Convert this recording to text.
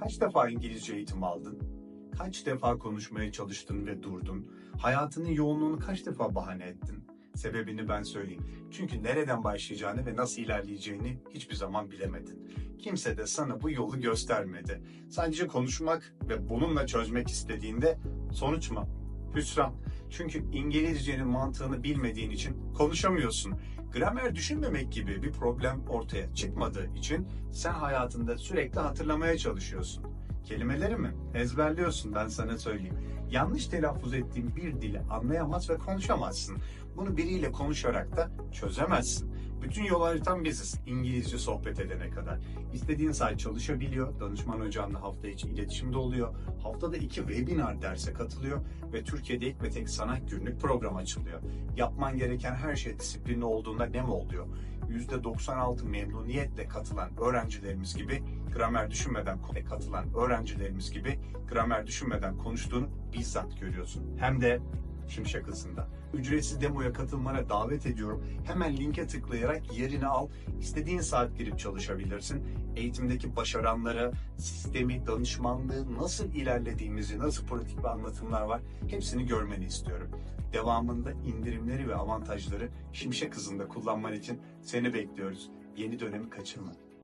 Kaç defa İngilizce eğitim aldın? Kaç defa konuşmaya çalıştın ve durdun? Hayatının yoğunluğunu kaç defa bahane ettin? Sebebini ben söyleyeyim. Çünkü nereden başlayacağını ve nasıl ilerleyeceğini hiçbir zaman bilemedin. Kimse de sana bu yolu göstermedi. Sadece konuşmak ve bununla çözmek istediğinde sonuç mu? Hüsran. Çünkü İngilizcenin mantığını bilmediğin için konuşamıyorsun. Gramer düşünmemek gibi bir problem ortaya çıkmadığı için sen hayatında sürekli hatırlamaya çalışıyorsun. Kelimeleri mi? Ezberliyorsun ben sana söyleyeyim. Yanlış telaffuz ettiğin bir dili anlayamaz ve konuşamazsın. Bunu biriyle konuşarak da çözemezsin. Bütün yol haritan biziz İngilizce sohbet edene kadar. İstediğin saat çalışabiliyor. Danışman hocamla hafta içi iletişimde oluyor. Haftada iki webinar derse katılıyor ve Türkiye'de ilk ve tek sana günlük program açılıyor. Yapman gereken her şey disiplinli olduğunda ne mi oluyor? %96 memnuniyetle katılan öğrencilerimiz gibi gramer düşünmeden katılan öğrencilerimiz gibi gramer düşünmeden konuştuğunu bizzat görüyorsun. Hem de Şimşek hızında. Ücretsiz demoya katılmana davet ediyorum. Hemen linke tıklayarak yerini al. İstediğin saat girip çalışabilirsin. Eğitimdeki başaranlara, sistemi, danışmanlığı nasıl ilerlediğimizi, nasıl pratik ve anlatımlar var hepsini görmeni istiyorum. Devamında indirimleri ve avantajları Şimşek hızında kullanman için seni bekliyoruz. Yeni dönemi kaçırma.